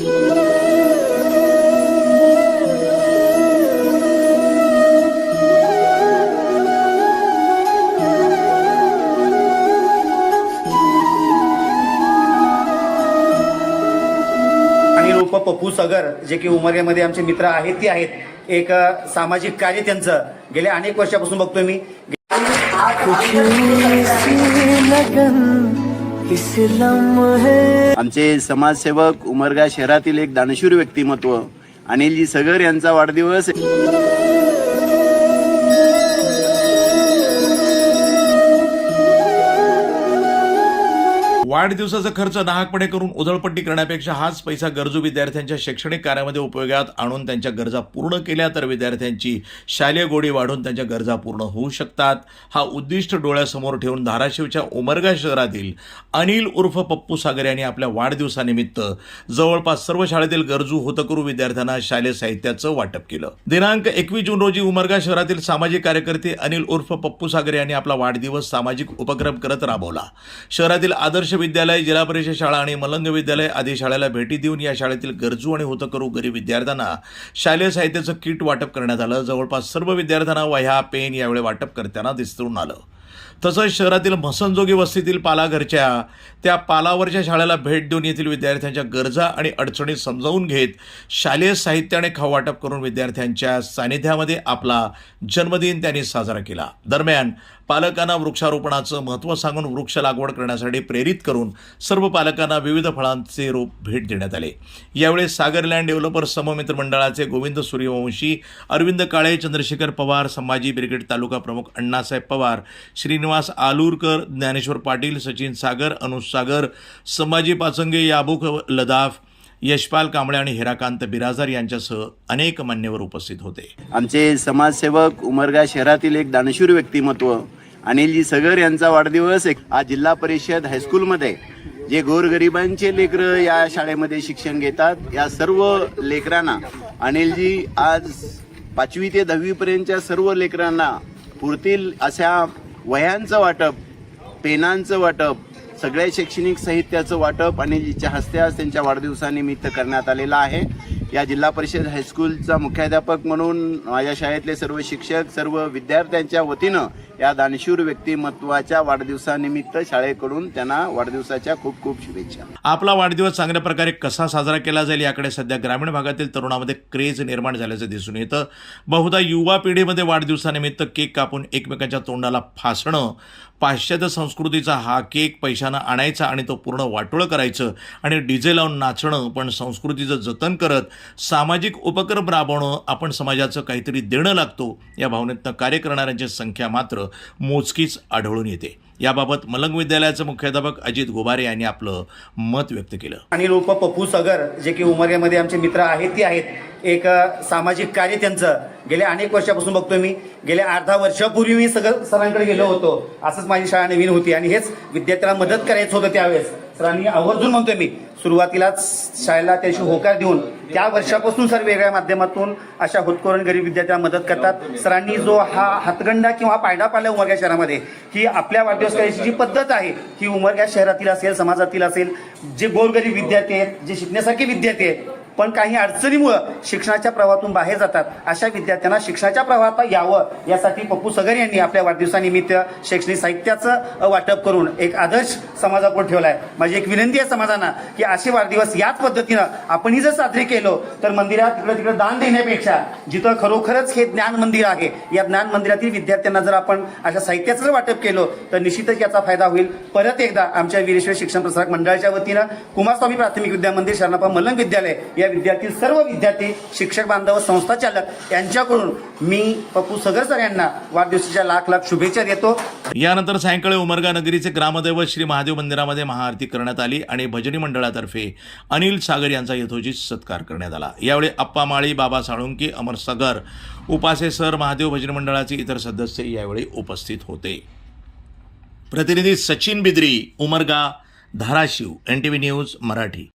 आणि रूप पप्पू सगर जे की उमरग्यामध्ये आमचे मित्र आहेत ते आहेत. एक सामाजिक कार्य त्यांचं. गेल्या अनेक वर्षापासून बघतोय मी. आमचे समाजसेवक उमरगा शहरातील एक दानशूर व्यक्तिमत्व अनिलजी सगर यांचा वाढदिवस. वाढदिवसाचा खर्च नाहकपणे करून उधळपट्टी करण्यापेक्षा हाच पैसा गरजू विद्यार्थ्यांच्या शैक्षणिक कार्यामध्ये उपयोगात आणून त्यांच्या गरजा पूर्ण केल्या तर विद्यार्थ्यांची शालेय गोडी वाढून त्यांच्या गरजा पूर्ण होऊ शकतात. हा उद्दिष्ट डोळ्यासमोर ठेवून धाराशिवच्या उमरगा शहरातील अनिल उर्फ पप्पू सागर यांनी आपल्या वाढदिवसानिमित्त जवळपास सर्व शाळेतील गरजू होतकरू विद्यार्थ्यांना शालेय साहित्याचं वाटप केलं. दिनांक एकवीस जून रोजी उमरगा शहरातील सामाजिक कार्यकर्ते अनिल उर्फ पप्पू सागर यांनी आपला वाढदिवस सामाजिक उपक्रम करत राबवला. शहरातील आदर्श विद्यालय जिल्हा परिषद शाळा आणि मलंग विद्यालय आदी शाळेला भेटी देऊन या शाळेतील गरजू आणि होतकरू गरीब विद्यार्थ्यांना शालेय साहित्याचं किट वाटप करण्यात आलं. जवळपास सर्व विद्यार्थ्यांना वह्या पेन यावेळी वाटप करताना दिसून आलं. तसंच शहरातील म्हसनजोगी वस्तीतील पालाघरच्या त्या पालावरच्या शाळेला भेट देऊन येथील विद्यार्थ्यांच्या गरजा आणि अडचणी समजावून घेत शालेय साहित्य आणि खाऊ वाटप करून विद्यार्थ्यांच्या सानिध्यामध्ये आपला जन्मदिन त्यांनी साजरा केला. दरम्यान पालकांना वृक्षारोपणाचं महत्त्व सांगून वृक्ष लागवड करण्यासाठी प्रेरित करून सर्व पालकांना विविध फळांचे रोप भेट देण्यात आले. यावेळी सागरलँड डेव्हलपर सममित्र मंडळाचे गोविंद सूर्यवंशी अरविंद काळे चंद्रशेखर पवार संभाजी ब्रिगेड तालुका प्रमुख अण्णासाहेब पवार श्रीनिवास आलूरकर ज्ञानेश्वर पाटील सचिन सागर अनुज सागर संभाजी पाचंगे याबुक लदाफ यशपाल कांबळे आणि हिराकांत बिराजार यांच्यासह अनेक मान्यवर उपस्थित होते. आमचे समाजसेवक उमरगा शहरातील एक दानशूर व्यक्तिमत्व अनिलजी सगर यांचा वाढदिवस एक- आज जिल्हा परिषद हायस्कूलमध्ये. जे गोरगरिबांचे लेकरं या शाळेमध्ये शिक्षण घेतात या सर्व लेकरांना अनिलजी आज पाचवी ते दहावीपर्यंतच्या सर्व लेकरांना पुरतील अशा वह्यांचं वाटप पेनांचं वाटप सगळ्या शैक्षणिक साहित्याचं वाटप अनिलजीच्या हस्ते आज त्यांच्या वाढदिवसानिमित्त करण्यात आलेलं आहे. या जिल्हा परिषद हायस्कूलचा मुख्याध्यापक म्हणून माझ्या शाळेतले सर्व शिक्षक सर्व विद्यार्थ्यांच्या वतीनं या दानशूर व्यक्तिमत्वाच्या वाढदिवसानिमित्त शाळेकडून त्यांना वाढदिवसाच्या खूप खूप शुभेच्छा. आपला वाढदिवस चांगल्या प्रकारे कसा साजरा केला जाईल याकडे सध्या ग्रामीण भागातील तरुणामध्ये क्रेज निर्माण झाल्याचं दिसून येतं. बहुधा युवा पिढीमध्ये वाढदिवसानिमित्त केक कापून एकमेकांच्या तोंडाला फासणं पाश्चात्य संस्कृतीचा हा केक पैशानं आणायचा आणि तो पूर्ण वाटोळं करायचं आणि डीजे लावून नाचणं पण संस्कृतीचं जतन करत सामाजिक उपक्रम राबवणं आपण समाजाचं काहीतरी देणं लागतो या भावनेतनं कार्य करणाऱ्यांची संख्या मात्र मोजकीच आढळून येते. याबाबत मलंग विद्यालयाचे मुख्याध्यापक अजित गोबारे यांनी आपलं मत व्यक्त केलं. आणि लोक पप्पू सगर जे की उमरग्यामध्ये आमचे मित्र आहेत ते आहेत. एक सामाजिक कार्य त्यांचं. गेल्या अनेक वर्षापासून बघतोय मी. गेल्या अर्धा वर्षापूर्वी मी सगळं सरांकडे गेलो होतो. असंच माझी शाळा नवीन होती. आणि हेच विद्यार्थ्यांना मदत करायचं होतं त्यावेळेस. सरांनी आवर्जून म्हणतोय मी सुरुवातीलाच शाळेला त्याशी होकार देऊन त्या वर्षापासून सर वेगळ्या माध्यमातून अशा होतकरून गरीब विद्यार्थ्यांना मदत करतात. सरांनी जो हा हातगंडा किंवा पायडा पाडला उमरग्या शहरामध्ये ही आपल्या वाढदिवस करायची जी पद्धत आहे ही उमरग्या शहरातील असेल समाजातील असेल जे गोरगरीब विद्यार्थी आहेत जे शिकण्यासारखे विद्यार्थी आहेत पण काही अडचणीमुळं शिक्षणाच्या प्रवाहातून बाहेर जातात. अशा विद्यार्थ्यांना शिक्षणाच्या प्रवाहात यावं यासाठी पप्पू सगर यांनी आपल्या वाढदिवसानिमित्त शैक्षणिक साहित्याचं वाटप करून एक आदर्श समाजापुढे ठेवला आहे माझी एक विनंती आहे समाजांना की असे वाढदिवस याच पद्धतीनं आपणही जर साजरे केलो तर मंदिरात तिकडे तिकडे दान देण्यापेक्षा जिथं खरोखरच हे ज्ञान मंदिर आहे या ज्ञान मंदिरातील विद्यार्थ्यांना जर आपण अशा साहित्याचं जर वाटप केलं तर निश्चितच याचा फायदा होईल. परत एकदा आमच्या वीरेश्वर शिक्षण प्रसारक मंडळाच्या वतीनं कुमारस्वामी प्राथमिक विद्या मंदिर शरणप्पा मलंग विद्यालय या विद्यार्थी सर्व विद्यार्थी शिक्षक बांधव संस्था चालक यांच्याकडून मी पप्पू सगर सर यांना वाढदिवसाच्या लाख लाख शुभेच्छा देतो. यानंतर सायंकाळी उमरगा नगरीचे ग्रामदैवत श्री महादेव मंदिरामध्ये महाआरती करण्यात आली आणि भजनी मंडळातर्फे अनिल सागर यांचा यथोचित सत्कार करण्यात आला. यावेळी अप्पा माळी बाबा साळुंकी अमर सागर उपासे सर महादेव भजनी मंडळाचे इतर सदस्य यावेळी उपस्थित होते. प्रतिनिधी Sachin Bidri Umarga Dharashiv N T V news Marathi.